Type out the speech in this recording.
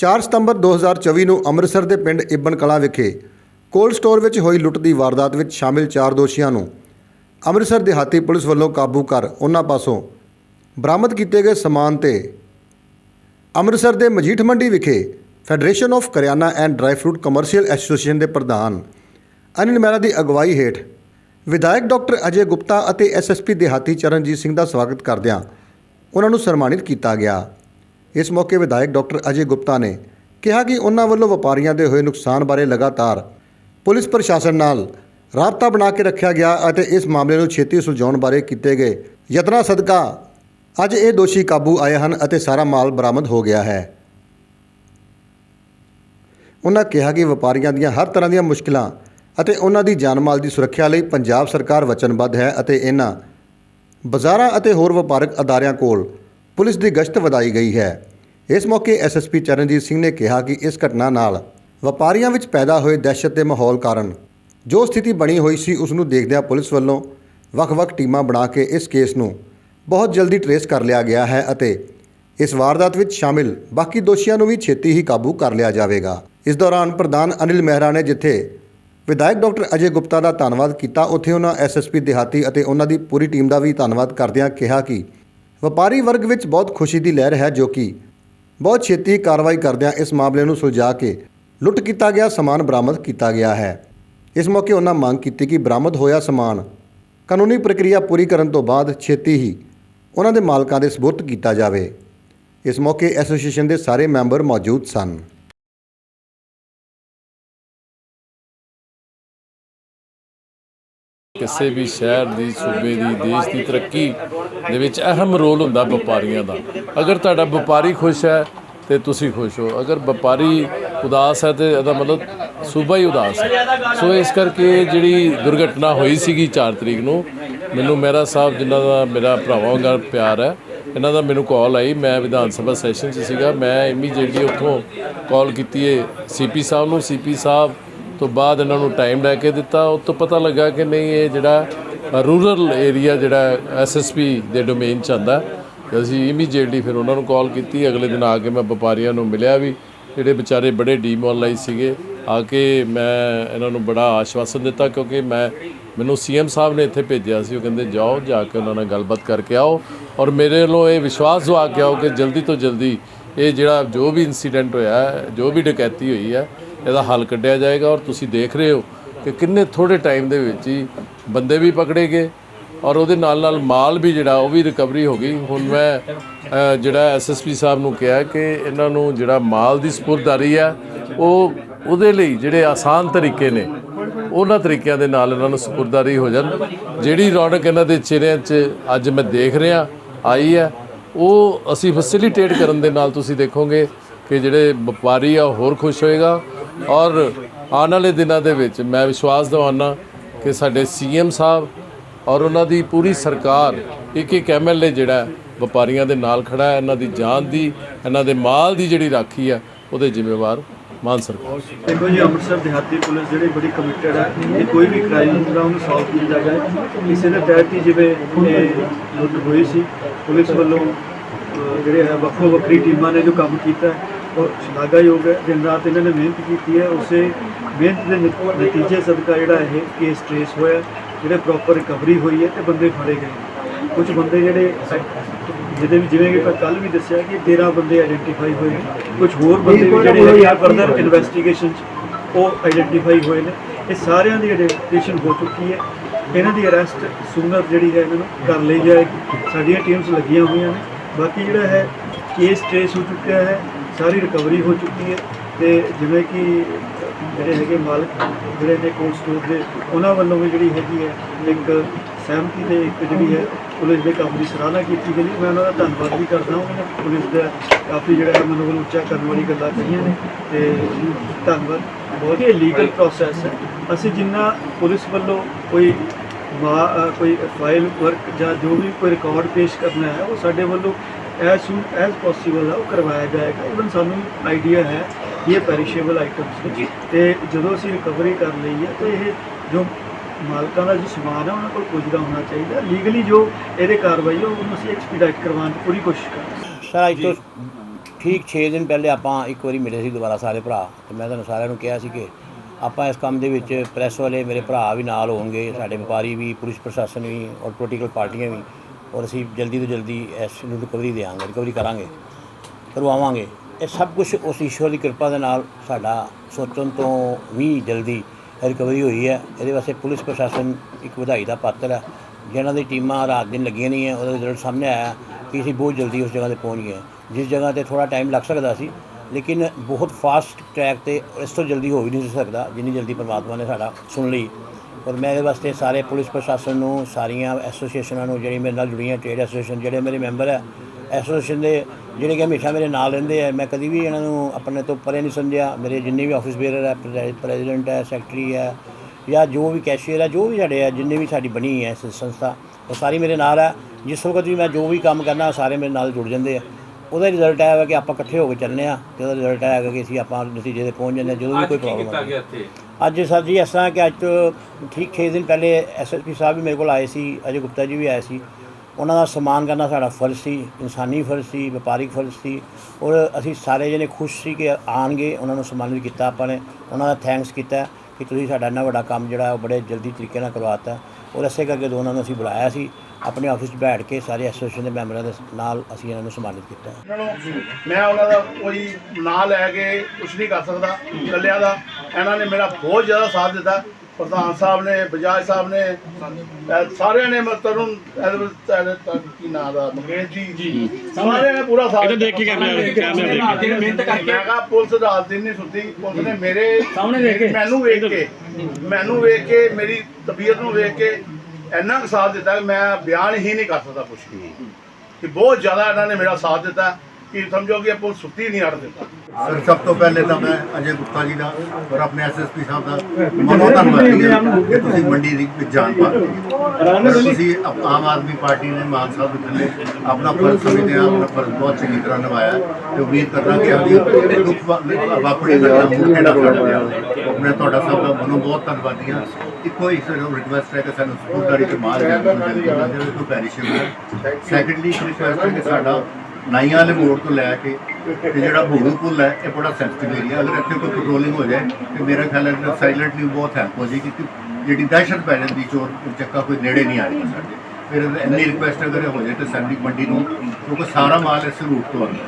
4 ਸਤੰਬਰ 2024 ਨੂੰ ਅੰਮ੍ਰਿਤਸਰ ਦੇ ਪਿੰਡ ਇਬਨ ਕਲਾਂ ਵਿਖੇ ਕੋਲਡ ਸਟੋਰ ਵਿੱਚ ਹੋਈ ਲੁੱਟ ਦੀ ਵਾਰਦਾਤ ਵਿੱਚ ਸ਼ਾਮਿਲ ਚਾਰ ਦੋਸ਼ੀਆਂ ਨੂੰ ਅੰਮ੍ਰਿਤਸਰ ਦਿਹਾਤੀ ਪੁਲਿਸ ਵੱਲੋਂ ਕਾਬੂ ਕਰ ਉਹਨਾਂ ਪਾਸੋਂ ਬਰਾਮਦ ਕੀਤੇ ਗਏ ਸਮਾਨ ਤੇ ਅੰਮ੍ਰਿਤਸਰ ਦੇ ਮਜੀਠ ਮੰਡੀ ਵਿਖੇ federation of Kiryana and dry fruit commercial association ਦੇ ਪ੍ਰਧਾਨ ਅਨਿਲ ਮਹਿਰਾ ਦੀ ਅਗਵਾਈ ਹੇਠ ਵਿਧਾਇਕ ਡਾਕਟਰ ਅਜੇ ਗੁਪਤਾ ਅਤੇ ਐਸਐਸਪੀ ਦਿਹਾਤੀ ਚਰਨਜੀਤ ਸਿੰਘ ਦਾ ਸਵਾਗਤ ਕਰਦਿਆਂ ਉਹਨਾਂ ਨੂੰ ਸਨਮਾਨਿਤ ਕੀਤਾ ਗਿਆ। ਇਸ ਮੌਕੇ ਵਿਧਾਇਕ ਡਾਕਟਰ ਅਜੇ ਗੁਪਤਾ ਨੇ ਕਿਹਾ ਕਿ ਉਹਨਾਂ ਵੱਲੋਂ ਵਪਾਰੀਆਂ ਦੇ ਹੋਏ ਨੁਕਸਾਨ ਬਾਰੇ ਲਗਾਤਾਰ ਪੁਲਿਸ ਪ੍ਰਸ਼ਾਸਨ ਨਾਲ ਰਾਬਤਾ ਬਣਾ ਕੇ ਰੱਖਿਆ ਗਿਆ ਅਤੇ ਇਸ ਮਾਮਲੇ ਨੂੰ ਛੇਤੀ ਸੁਲਝਾਉਣ ਬਾਰੇ ਕੀਤੇ ਗਏ ਯਤਨਾਂ ਸਦਕਾ ਅੱਜ ਇਹ ਦੋਸ਼ੀ ਕਾਬੂ ਆਏ ਹਨ ਅਤੇ ਸਾਰਾ ਮਾਲ ਬਰਾਮਦ ਹੋ ਗਿਆ ਹੈ। ਉਹਨਾਂ ਕਿਹਾ ਕਿ ਵਪਾਰੀਆਂ ਦੀਆਂ ਹਰ ਤਰ੍ਹਾਂ ਦੀਆਂ ਮੁਸ਼ਕਲਾਂ ਅਤੇ ਉਹਨਾਂ ਦੀ ਜਾਨ ਮਾਲ ਦੀ ਸੁਰੱਖਿਆ ਲਈ ਪੰਜਾਬ ਸਰਕਾਰ ਵਚਨਬੱਧ ਹੈ ਅਤੇ ਇਹਨਾਂ ਬਾਜ਼ਾਰਾਂ ਅਤੇ ਹੋਰ ਵਪਾਰਕ ਅਦਾਰਿਆਂ ਕੋਲ ਪੁਲਿਸ ਦੀ ਗਸ਼ਤ ਵਧਾਈ ਗਈ ਹੈ। ਇਸ ਮੌਕੇ ਐਸਐਸਪੀ ਚਰਨਜੀਤ ਸਿੰਘ ਨੇ ਕਿਹਾ ਕਿ ਇਸ ਘਟਨਾ ਨਾਲ ਵਪਾਰੀਆਂ ਵਿੱਚ ਪੈਦਾ ਹੋਏ ਦਹਿਸ਼ਤ ਦੇ ਮਾਹੌਲ ਕਾਰਨ ਜੋ ਸਥਿਤੀ ਬਣੀ ਹੋਈ ਸੀ, ਉਸ ਨੂੰ ਦੇਖਦਿਆਂ ਪੁਲਿਸ ਵੱਲੋਂ ਵੱਖ-ਵੱਖ ਟੀਮਾਂ ਬਣਾ ਕੇ ਇਸ ਕੇਸ ਨੂੰ ਬਹੁਤ ਜਲਦੀ ਟਰੇਸ ਕਰ ਲਿਆ ਗਿਆ ਹੈ ਅਤੇ ਇਸ ਵਾਰਦਾਤ ਵਿੱਚ ਸ਼ਾਮਿਲ ਬਾਕੀ ਦੋਸ਼ੀਆਂ ਨੂੰ ਵੀ ਛੇਤੀ ਹੀ ਕਾਬੂ ਕਰ ਲਿਆ ਜਾਵੇਗਾ। ਇਸ ਦੌਰਾਨ ਪ੍ਰਧਾਨ ਅਨਿਲ ਮਹਿਰਾ ਨੇ ਜਿੱਥੇ ਵਿਧਾਇਕ ਡਾਕਟਰ ਅਜੇ ਗੁਪਤਾ ਦਾ ਧੰਨਵਾਦ ਕੀਤਾ, ਉੱਥੇ ਉਹਨਾਂ ਐਸਐਸਪੀ ਦਿਹਾਤੀ ਅਤੇ ਉਹਨਾਂ ਦੀ ਪੂਰੀ ਟੀਮ ਦਾ ਵੀ ਧੰਨਵਾਦ ਕਰਦਿਆਂ ਕਿਹਾ ਕਿ ਵਪਾਰੀ ਵਰਗ ਵਿੱਚ ਬਹੁਤ ਖੁਸ਼ੀ ਦੀ ਲਹਿਰ ਹੈ ਜੋ ਕਿ ਬਹੁਤ ਛੇਤੀ ਕਾਰਵਾਈ ਕਰਦਿਆਂ ਇਸ ਮਾਮਲੇ ਨੂੰ ਸੁਲਝਾ ਕੇ ਲੁੱਟ ਕੀਤਾ ਗਿਆ, ਸਮਾਨ ਬਰਾਮਦ ਕੀਤਾ ਗਿਆ ਹੈ। ਇਸ ਮੌਕੇ ਉਹਨਾਂ ਮੰਗ ਕੀਤੀ ਕਿ ਬਰਾਮਦ ਹੋਇਆ ਸਮਾਨ ਕਾਨੂੰਨੀ ਪ੍ਰਕਿਰਿਆ ਪੂਰੀ ਕਰਨ ਤੋਂ ਬਾਅਦ ਛੇਤੀ ਹੀ ਉਹਨਾਂ ਦੇ ਮਾਲਕਾਂ ਦੇ ਸਬੂਤ ਕੀਤਾ ਜਾਵੇ। ਇਸ ਮੌਕੇ ਐਸੋਸੀਏਸ਼ਨ ਦੇ ਸਾਰੇ ਮੈਂਬਰ ਮੌਜੂਦ ਸਨ। ਕਿਸੇ ਵੀ ਸ਼ਹਿਰ ਦੀ, ਸੂਬੇ ਦੀ, ਦੇਸ਼ ਦੀ ਤਰੱਕੀ ਦੇ ਵਿੱਚ ਅਹਿਮ ਰੋਲ ਹੁੰਦਾ ਵਪਾਰੀਆਂ ਦਾ। ਅਗਰ ਤੁਹਾਡਾ ਵਪਾਰੀ ਖੁਸ਼ ਹੈ, ਤੇ ਤੁਸੀਂ ਖੁਸ਼ ਹੋ। ਅਗਰ ਵਪਾਰੀ ਉਦਾਸ ਹੈ, ਤੇ ਇਹਦਾ ਮਤਲਬ ਸੂਬਾ ਹੀ ਉਦਾਸ ਹੈ। ਸੋ ਇਸ ਕਰਕੇ ਜਿਹੜੀ ਦੁਰਘਟਨਾ ਹੋਈ ਸੀਗੀ 4 ਤਰੀਕ ਨੂੰ, ਮੈਨੂੰ ਮੇਰਾ ਸਾਹਿਬ, ਜਿਨ੍ਹਾਂ ਦਾ ਮੇਰਾ ਭਰਾਵਾਂ ਦਾ ਪਿਆਰ ਹੈ, ਇਹਨਾਂ ਦਾ ਮੈਨੂੰ ਕਾਲ ਆਈ। ਮੈਂ ਵਿਧਾਨ ਸਭਾ ਸੈਸ਼ਨ 'ਚ ਸੀਗਾ। ਮੈਂ ਇਮੀਡੀਏਟਲੀ ਉੱਥੋਂ ਕਾਲ ਕੀਤੀ ਹੈ ਸੀਪੀ ਸਾਹਿਬ ਨੂੰ। ਸੀਪੀ ਸਾਹਿਬ ਤੋਂ ਬਾਅਦ ਇਹਨਾਂ ਨੂੰ ਟਾਈਮ ਲੈ ਕੇ ਦਿੱਤਾ। ਉਸ ਤੋਂ ਪਤਾ ਲੱਗਾ ਕਿ ਨਹੀਂ, ਇਹ ਜਿਹੜਾ ਰੂਰਲ ਏਰੀਆ ਜਿਹੜਾ ਐਸਐਸਪੀ ਦੇ ਡੋਮੇਨ ਚ ਆਉਂਦਾ ਤੇ ਅਸੀਂ ਇਮੀਡੀਏਟਲੀ ਫਿਰ ਉਹਨਾਂ ਨੂੰ ਕਾਲ ਕੀਤੀ। ਅਗਲੇ ਦਿਨ ਆ ਕੇ ਮੈਂ ਵਪਾਰੀਆਂ ਨੂੰ ਮਿਲਿਆ ਵੀ, ਜਿਹੜੇ ਵਿਚਾਰੇ ਬੜੇ ਡੀਮੋਰਲਾਈਜ਼ ਸੀਗੇ, ਆ ਕੇ ਮੈਂ ਇਹਨਾਂ ਨੂੰ ਬੜਾ ਆਸ਼ਵਾਸਨ ਦਿੱਤਾ ਕਿਉਂਕਿ ਮੈਂ, ਮੈਨੂੰ ਸੀਐਮ ਸਾਹਿਬ ਨੇ ਇੱਥੇ ਭੇਜਿਆ ਸੀ। ਉਹ ਕਹਿੰਦੇ, ਜਾਓ, ਜਾ ਕੇ ਉਹਨਾਂ ਨਾਲ ਗੱਲਬਾਤ ਕਰਕੇ ਆਓ। ਔਰ ਮੇਰੇ ਵੱਲੋਂ ਇਹ ਵਿਸ਼ਵਾਸ ਦਵਾ ਕੇ ਆਓ ਕਿ ਜਲਦੀ ਤੋਂ ਜਲਦੀ ਇਹ ਜਿਹੜਾ ਜੋ ਵੀ ਇਨਸੀਡੈਂਟ ਹੋਇਆ, ਜੋ ਵੀ ਡਕੈਤੀ ਹੋਈ ਹੈ ਇਹਦਾ ਹੱਲ ਕੱਢਿਆ ਜਾਏਗਾ ਔਰ ਤੁਸੀਂ ਦੇਖ ਰਹੇ ਹੋ ਕਿ ਕਿੰਨੇ ਥੋੜੇ ਟਾਈਮ ਦੇ ਵਿੱਚ ਹੀ ਬੰਦੇ ਵੀ ਪਕੜੇ ਗਏ ਔਰ ਉਹਦੇ ਨਾਲ ਨਾਲ ਮਾਲ ਵੀ ਜਿਹੜਾ ਉਹ ਵੀ ਰਿਕਵਰੀ ਹੋ ਗਈ। ਹੁਣ ਮੈਂ ਅ, ਜਿਹੜਾ ਐਸਐਸਪੀ ਸਾਹਿਬ ਨੂੰ ਕਿਹਾ ਕਿ ਇਹਨਾਂ ਨੂੰ ਜਿਹੜਾ ਮਾਲ ਦੀ ਸਪੁਰਦਾਰੀ ਆ ਉਹ ਉਹਦੇ ਲਈ ਜਿਹੜੇ ਆਸਾਨ ਤਰੀਕੇ ਨੇ ਉਹਨਾਂ ਤਰੀਕਿਆਂ ਦੇ ਨਾਲ ਇਹਨਾਂ ਨੂੰ ਸਪੁਰਦਾਰੀ ਹੋ ਜਾਣ। ਜਿਹੜੀ ਰੌਣਕ ਇਹਨਾਂ ਦੇ ਚਿਹਰਿਆਂ 'ਚ ਅੱਜ ਮੈਂ ਦੇਖ ਰਿਹਾ ਆਈ ਹੈ ਉਹ ਅਸੀਂ ਫੈਸਿਲਿਟੇਟ ਕਰਨ ਦੇ ਨਾਲ ਤੁਸੀਂ ਦੇਖੋਗੇ ਕਿ ਜਿਹੜੇ ਵਪਾਰੀ ਆ ਉਹ ਹੋਰ ਖੁਸ਼ ਹੋਏਗਾ। ਔਰ ਆਉਣ ਵਾਲੇ ਦਿਨਾਂ ਦੇ ਵਿੱਚ ਮੈਂ ਵਿਸ਼ਵਾਸ ਦਿਵਾਨਾ ਕਿ ਸਾਡੇ ਸੀਐਮ ਸਾਹਿਬ ਔਰ ਉਹਨਾਂ ਦੀ ਪੂਰੀ ਸਰਕਾਰ ਇੱਕ ਇੱਕ ਐਮਐਲਏ ਜਿਹੜਾ ਵਪਾਰੀਆਂ ਦੇ ਨਾਲ ਖੜਾ ਹੈ, ਇਹਨਾਂ ਦੀ ਜਾਨ ਦੀ, ਇਹਨਾਂ ਦੇ ਮਾਲ ਦੀ ਜਿਹੜੀ ਰਾਖੀ ਹੈ, ਉਹਦੇ ਜ਼ਿੰਮੇਵਾਰ ਮਾਨ ਸਰਕਾਰ। ਦੇਖੋ ਜੀ, ਅੰਮ੍ਰਿਤਸਰ ਦਿਹਾਤੀ ਪੁਲਿਸ ਜਿਹੜੀ ਬੜੀ ਕਮਿਟਡ ਹੈ, ਇਹ ਕੋਈ ਵੀ ਕ੍ਰਾਈਮ ਹੁੰਦਾ ਉਹਨੂੰ ਸੋਲਵ ਕੀਤਾ ਜਾਏ। ਕਿਸੇ ਦੇ ਤਹਿਤ ਹੀ ਜਿਵੇਂ ਲੁੱਟ ਹੋਈ ਸੀ, ਪੁਲਿਸ ਵੱਲੋਂ ਜਿਹੜੇ ਵੱਖੋ ਵੱਖਰੀ ਟੀਮਾਂ ਨੇ ਜੋ ਕੰਮ ਕੀਤਾ ਸ਼ਲਾਘਾਯੋਗ ਹੈ। ਦਿਨ ਰਾਤ ਇਹਨਾਂ ਨੇ ਮਿਹਨਤ ਕੀਤੀ ਹੈ। ਉਸੇ ਮਿਹਨਤ ਦੇ ਨਿਤ- ਨਤੀਜੇ ਸਦਕਾ ਜਿਹੜਾ ਇਹ ਕੇਸ ਟ੍ਰੇਸ ਹੋਇਆ ਜਿਹੜੇ ਪ੍ਰੋਪਰ ਰਿਕਵਰੀ ਹੋਈ ਹੈ ਤੇ ਬੰਦੇ ਫੜੇ ਗਏ ਕੁਝ ਬੰਦੇ ਜਿਹੜੇ ਜਿਹਦੇ ਵੀ ਜਿਵੇਂ ਕਿ ਕੱਲ ਵੀ ਦੱਸਿਆ ਕਿ 13 ਬੰਦੇ ਆਇਡੈਂਟੀਫਾਈ ਹੋਏ ਨੇ। ਕੁਝ ਹੋਰ ਬੰਦੇ ਵੀ ਜਿਹੜੇ ਆ ਫਰਦਰ ਇਨਵੈਸਟੀਗੇਸ਼ਨ ਚ ਉਹ ਆਇਡੈਂਟੀਫਾਈ ਹੋਏ ਨੇ। ਇਹ ਸਾਰਿਆਂ ਦੀ ਆਇਡੈਂਟੀਫਿਕੇਸ਼ਨ ਹੋ ਚੁੱਕੀ ਹੈ। ਇਹਨਾਂ ਦੀ ਅਰੈਸਟ ਸੂਨਰ ਜਿਹੜੀ ਹੈ ਇਹਨਾਂ ਨੂੰ ਕਰ ਲਈ ਜਾਏਗੀ। ਸਾਡੀਆਂ ਟੀਮਸ ਲੱਗੀਆਂ ਹੋਈਆਂ ਨੇ। ਬਾਕੀ ਜਿਹੜਾ ਹੈ ਕੇਸ ਟ੍ਰੇਸ ਹੋ ਚੁੱਕਿਆ ਹੈ। ਸਾਰੀ ਰਿਕਵਰੀ ਹੋ ਚੁੱਕੀ ਹੈ ਤੇ ਜਿਵੇਂ ਕਿ ਜਿਹੜੇ ਹੈਗੇ ਮਾਲਕ ਜਿਹੜੇ ਨੇ ਕੋਲਡ ਸਟੋਰ ਦੇ, ਉਹਨਾਂ ਵੱਲੋਂ ਵੀ ਜਿਹੜੀ ਹੈਗੀ ਹੈ ਇੱਕ ਸਹਿਮਤੀ ਦੇ ਇੱਕ ਜਿਹੜੀ ਹੈ ਪੁਲਿਸ ਦੇ ਕੰਮ ਦੀ ਸਰਾਹਨਾ ਕੀਤੀ ਗਈ। ਮੈਂ ਉਹਨਾਂ ਦਾ ਧੰਨਵਾਦ ਵੀ ਕਰਦਾ ਹਾਂ ਪੁਲਿਸ ਦਾ ਕਾਫੀ ਜਿਹੜਾ ਹੈ ਮਨੋਬਲ ਉੱਚਾ ਕਰਨ ਵਾਲੀ ਗੱਲਾਂ ਕਹੀਆਂ ਨੇ ਤੇ ਧੰਨਵਾਦ। ਬਹੁਤ ਹੀ ਲੀਗਲ ਪ੍ਰੋਸੈਸ ਹੈ। ਅਸੀਂ ਜਿੰਨਾ ਪੁਲਿਸ ਵੱਲੋਂ ਕੋਈ ਕੋਈ ਫਾਈਲ ਵਰਕ ਜਾਂ ਜੋ ਵੀ ਕੋਈ ਰਿਕਾਰਡ ਪੇਸ਼ ਕਰਨਾ ਹੈ, ਉਹ ਸਾਡੇ ਵੱਲੋਂ ਐਸ ਸੂਨ ਐਸ ਪੋਸੀਬਲ ਹੈ ਉਹ ਕਰਵਾਇਆ ਜਾਏਗਾ। ਇਵਨ ਸਾਨੂੰ ਆਈਡੀਆ ਹੈ ਕਿ ਇਹ ਪੈਰੀਸ਼ੇਬਲ ਆਈਟਮਸ ਨੇ। ਤੇ ਜਦੋਂ ਅਸੀਂ ਰਿਕਵਰੀ ਕਰ ਲਈ ਹੈ ਤੇ ਇਹ ਜੋ ਮਾਲਕਾਂ ਦਾ ਜੋ ਸਮਾਨ ਹੈ ਉਹਨਾਂ ਕੋਲ ਪੁੱਜਦਾ ਹੋਣਾ ਚਾਹੀਦਾ। ਲੀਗਲੀ ਜੋ ਇਹਦੇ ਕਾਰਵਾਈ ਹੈ ਉਹਨੂੰ ਅਸੀਂ ਐਕਸਪੀਡਾਈਟ ਕਰਵਾਉਣ ਦੀ ਪੂਰੀ ਕੋਸ਼ਿਸ਼ ਕਰਾਂਗੇ। ਸਰ ਅੱਜ ਤੋਂ ਠੀਕ 6 ਦਿਨ ਪਹਿਲੇ ਆਪਾਂ ਇੱਕ ਵਾਰੀ ਮਿਲੇ ਸੀ ਦੁਬਾਰਾ ਸਾਰੇ ਭਰਾ। ਤੇ ਮੈਂ ਤੁਹਾਨੂੰ ਸਾਰਿਆਂ ਨੂੰ ਕਿਹਾ ਸੀ ਕਿ ਆਪਾਂ ਇਸ ਕੰਮ ਦੇ ਵਿੱਚ ਪ੍ਰੈਸ ਵਾਲੇ ਮੇਰੇ ਭਰਾ ਵੀ ਨਾਲ ਹੋਣਗੇ ਸਾਡੇ ਵਪਾਰੀ ਵੀ ਪੁਲਿਸ ਪ੍ਰਸ਼ਾਸਨ ਵੀ ਔਰ ਪੋਲੀਟੀਕਲ ਪਾਰਟੀਆਂ ਵੀ। ਔਰ ਅਸੀਂ ਜਲਦੀ ਤੋਂ ਜਲਦੀ ਇਸ ਨੂੰ ਰਿਕਵਰੀ ਦੇਵਾਂਗੇ ਰਿਕਵਰੀ ਕਰਾਂਗੇ, ਕਰਵਾਵਾਂਗੇ। ਇਹ ਸਭ ਕੁਝ ਉਸ ਈਸ਼ਵਰ ਦੀ ਕਿਰਪਾ ਦੇ ਨਾਲ ਸਾਡਾ ਸੋਚਣ ਤੋਂ ਵੀ ਜਲਦੀ ਰਿਕਵਰੀ ਹੋਈ ਹੈ। ਇਹਦੇ ਵਾਸਤੇ ਪੁਲਿਸ ਪ੍ਰਸ਼ਾਸਨ ਇੱਕ ਵਧਾਈ ਦਾ ਪਾਤਰ ਹੈ। ਜਿਹਨਾਂ ਦੀ ਟੀਮਾਂ ਰਾਤ ਦਿਨ ਲੱਗੀਆਂ ਨਹੀਂ ਹੈ, ਉਹਦਾ ਰਿਜ਼ਲਟ ਸਾਹਮਣੇ ਆਇਆ ਕਿ ਅਸੀਂ ਬਹੁਤ ਜਲਦੀ ਉਸ ਜਗ੍ਹਾ ਤੇ ਪਹੁੰਚ ਗਏ ਜਿਸ ਜਗ੍ਹਾ ਤੇ ਥੋੜਾ ਟਾਈਮ ਲੱਗ ਸਕਦਾ ਸੀ, ਲੇਕਿਨ ਬਹੁਤ ਫਾਸਟ ਟਰੈਕ ਤੇ ਇਸ ਤੋਂ ਜਲਦੀ ਹੋ ਵੀ ਨਹੀਂ ਸੀ ਸਕਦਾ, ਜਿੰਨੀ ਜਲਦੀ ਪਰਮਾਤਮਾ ਨੇ ਸਾਡਾ ਸੁਣ ਲਈ। ਔਰ ਮੈਂ ਇਹਦੇ ਵਾਸਤੇ ਸਾਰੇ ਪੁਲਿਸ ਪ੍ਰਸ਼ਾਸਨ ਨੂੰ, ਸਾਰੀਆਂ ਐਸੋਸੀਏਸ਼ਨਾਂ ਨੂੰ ਜਿਹੜੀ ਮੇਰੇ ਨਾਲ ਜੁੜੀਆਂ ਟ੍ਰੇਡ ਐਸੋਸੀਏਸ਼ਨ ਜਿਹੜੇ ਮੇਰੇ ਮੈਂਬਰ ਹੈ ਐਸੋਸੀਏਸ਼ਨ ਦੇ ਜਿਹੜੇ ਕਿ ਹਮੇਸ਼ਾ ਮੇਰੇ ਨਾਲ ਰਹਿੰਦੇ ਆ, ਮੈਂ ਕਦੀ ਵੀ ਇਹਨਾਂ ਨੂੰ ਆਪਣੇ ਤੋਂ ਪਰੇ ਨਹੀਂ ਸਮਝਿਆ। ਮੇਰੇ ਜਿੰਨੇ ਵੀ ਆਫਿਸ ਬੇਅਰ ਹੈ ਪ੍ਰੈਜ਼ੀਡੈਂਟ ਹੈ ਸੈਕਟਰੀ ਹੈ ਜਾਂ ਜੋ ਵੀ ਕੈਸ਼ੀਅਰ ਹੈ ਜੋ ਵੀ ਸਾਡੇ ਹੈ ਜਿੰਨੇ ਵੀ ਸਾਡੀ ਬਣੀ ਹੈ ਸੰਸਥਾ, ਉਹ ਸਾਰੀ ਮੇਰੇ ਨਾਲ ਹੈ ਜਿਸ ਵਕਤ ਵੀ ਮੈਂ ਜੋ ਵੀ ਕੰਮ ਕਰਨਾ ਸਾਰੇ ਮੇਰੇ ਨਾਲ ਜੁੜ ਜਾਂਦੇ ਆ। ਉਹਦਾ ਰਿਜ਼ਲਟ ਆਇਆ ਕਿ ਆਪਾਂ ਇਕੱਠੇ ਹੋ ਕੇ ਚੱਲਨੇ ਆ ਤੇ ਉਹਦਾ ਰਿਜ਼ਲਟ ਆਇਆ ਕਿ ਅਸੀਂ ਆਪਾਂ ਨਤੀਜੇ ਤੇ ਪਹੁੰਚ ਜਾਂਦੇ ਜਦੋਂ ਵੀ ਕੋਈ ਪ੍ਰੋਬਲਮ ਹੈ ਅੱਜ ਸਰ ਜੀ ਇਸ ਤਰ੍ਹਾਂ ਕਿ ਅੱਜ ਤੋਂ ਠੀਕ 6 ਦਿਨ ਪਹਿਲੇ ਐਸਐਸਪੀ ਸਾਹਿਬ ਵੀ ਮੇਰੇ ਕੋਲ ਆਏ ਸੀ ਅਜੇ ਗੁਪਤਾ ਜੀ ਵੀ ਆਏ ਸੀ। ਉਹਨਾਂ ਦਾ ਸਨਮਾਨ ਕਰਨਾ ਸਾਡਾ ਫਰਜ਼ ਸੀ ਇਨਸਾਨੀ ਫਰਜ਼ ਸੀ ਵਪਾਰਿਕ ਫਰਜ਼ ਸੀ। ਔਰ ਅਸੀਂ ਸਾਰੇ ਜਣੇ ਖੁਸ਼ ਸੀ ਕਿ ਆਣਗੇ ਉਹਨਾਂ ਨੂੰ ਸਨਮਾਨਿਤ ਕੀਤਾ ਆਪਾਂ ਨੇ। ਉਹਨਾਂ ਦਾ ਥੈਂਕਸ ਕੀਤਾ ਕਿ ਤੁਸੀਂ ਸਾਡਾ ਇੰਨਾ ਵੱਡਾ ਕੰਮ ਜਿਹੜਾ ਉਹ ਬੜੇ ਜਲਦੀ ਤਰੀਕੇ ਨਾਲ ਕਰਵਾਤਾ। ਔਰ ਇਸੇ ਕਰਕੇ ਦੋਨਾਂ ਨੂੰ ਅਸੀਂ ਬੁਲਾਇਆ ਸੀ। ਆਪਣੇ ਆਫਿਸ 'ਚ ਬੈਠ ਕੇ ਸਾਰੇ ਐਸੋਸੀਏਸ਼ਨ ਦੇ ਮੈਂਬਰਾਂ ਦੇ ਨਾਲ ਅਸੀਂ ਇਹਨਾਂ ਨੂੰ ਸਨਮਾਨਿਤ ਕੀਤਾ। ਨੂੰ ਮੈਂ ਉਹਨਾਂ ਦਾ ਕੋਈ ਨਾਂ ਲੈ ਕੇ ਕੁਝ ਨਹੀਂ ਕਰ ਸਕਦਾ ਇਕੱਲਿਆਂ ਦਾ। ਇਹਨਾਂ ਨੇ ਮੇਰਾ ਬਹੁਤ ਜ਼ਿਆਦਾ ਸਾਥ ਦਿੱਤਾ। ਪ੍ਰਧਾਨ ਸਾਹਿਬ ਨੇ ਬਜਾਜ ਸਾਹਿਬ ਨੇ ਅਹ ਸਾਰਿਆਂ ਨੇ ਮੈਂ ਤਰੁਣ ਅਹ ਕੀ ਨਾਂ ਦਾ ਮੁਕੇਸ਼ ਜੀ। ਸਾਰਿਆਂ ਨੇ ਪੂਰਾ ਸਾਥ ਦੇਖ ਕੇ ਮਿਹਨਤ ਕਰਕੇ। ਮੈਂ ਕਿਹਾ ਪੁਲਿਸ ਰਾਤ ਦਿਨ ਨਹੀਂ ਸੁੱਤੀ। ਪੁਲਿਸ ਨੇ ਮੇਰੇ ਸਾਹਮਣੇ ਦੇਖ ਕੇ। ਮੈਨੂੰ ਵੇਖ ਕੇ ਮੈਨੂੰ ਵੇਖ ਕੇ ਮੇਰੀ ਤਬੀਅਤ ਨੂੰ ਵੇਖ ਕੇ ਇੰਨਾ ਕੁ ਸਾਥ ਦਿੱਤਾ ਕਿ ਮੈਂ ਬਿਆਨ ਹੀ ਨਹੀਂ ਕਰ ਸਕਦਾ ਕੁਝ ਕਿ ਬਹੁਤ ਜ਼ਿਆਦਾ ਇਹਨਾਂ ਨੇ ਮੇਰਾ ਸਾਥ ਦਿੱਤਾ ਕਿ ਸਮਝੋ ਕਿ ਪੁਲਿਸ ਸੁੱਤੀ ਨਹੀਂ ਹਟ ਦਿੱਤਾ। ਸਰ ਸਭ ਤੋਂ ਪਹਿਲੇ ਤਾਂ ਮੈਂ ਅਜੇ ਗੁਪਤਾ ਜੀ ਦਾ ਔਰ ਆਪਣੇ ਐਸਐਸਪੀ ਸਾਹਿਬ ਦਾ ਮਨੋ ਧੰਨਵਾਦੀ ਹਾਂ ਕਿ ਤੁਸੀਂ ਮੰਡੀ ਦੀ ਜਾਣ ਪਾ ਰਹੇ ਹੋ। ਤੁਸੀਂ ਆਮ ਆਦਮੀ ਪਾਰਟੀ ਨੇ ਮਾਨ ਸਾਹਿਬ ਦੇ ਥੱਲੇ ਆਪਣਾ ਫਰਜ਼ ਸਮਝਦੇ ਆ ਆਪਣਾ ਫਰਜ਼ ਬਹੁਤ ਚੰਗੀ ਤਰ੍ਹਾਂ ਨਿਭਾਇਆ ਤੇ ਉਮੀਦ ਕਰਦਾ ਕਿ ਆਪਣੀ ਦੁੱਖ ਵਾ- ਵਾਪਰੇ ਘਟਨਾ ਮੁੜ ਕੇ ਨਾ ਘਟੇ ਮੈਂ ਤੁਹਾਡਾ ਸਭ ਦਾ ਮਨੋਂ ਬਹੁਤ ਧੰਨਵਾਦੀ ਹਾਂ। ਇੱਕੋ ਹੀ ਸਾਨੂੰ ਰਿਕਵੈਸਟ ਹੈ ਕਿ ਸਾਨੂੰ ਸਪੋਰਟਾਰੀ ਤੇ ਮਾਰ ਜਾਣ ਜਿਹੜੇ ਤੋਂ ਪੈਰਿਸ਼ਲ ਹੈ ਸੈਕੰਡਲੀ ਰਿਕਵੈਸਟ ਹੈ ਕਿ ਸਾਡਾ ਨਾਈਆਂ ਵਾਲੇ ਮੋੜ ਤੋਂ ਲੈ ਕੇ ਤੇ ਜਿਹੜਾ ਭੋੜੂ ਪੁੱਲ ਹੈ, ਇਹ ਬੜਾ ਸੈਂਸਿਟਿਵ ਏਰੀਆ ਅਗਰ ਇੱਥੇ ਕੋਈ ਪੈਟਰੋਲਿੰਗ ਹੋ ਜਾਏ, ਤੇ ਮੇਰਾ ਖਿਆਲ ਹੈ ਸਾਇਲੈਂਟਲੀ ਬਹੁਤ ਹੈਲਪ ਹੋ ਜਾਏਗੀ ਕਿ ਜਿਹੜੀ ਦਹਿਸ਼ਤ ਪੈ ਜਾਂਦੀ ਚੋਰ ਚੱਕਾ ਕੋਈ ਨੇੜੇ ਨਹੀਂ ਆਏਗਾ ਸਾਡੇ। ਫਿਰ ਇੰਨੀ ਰਿਕੁਐਸਟ ਅਗਰ ਇਹ ਹੋ ਜਾਏ ਤੇ ਸੈਂਡੀ ਮੰਡੀ ਨੂੰ, ਕਿਉਂਕਿ ਸਾਰਾ ਮਾਲ ਇਸ ਰੂਟ ਤੋਂ ਆਉਂਦਾ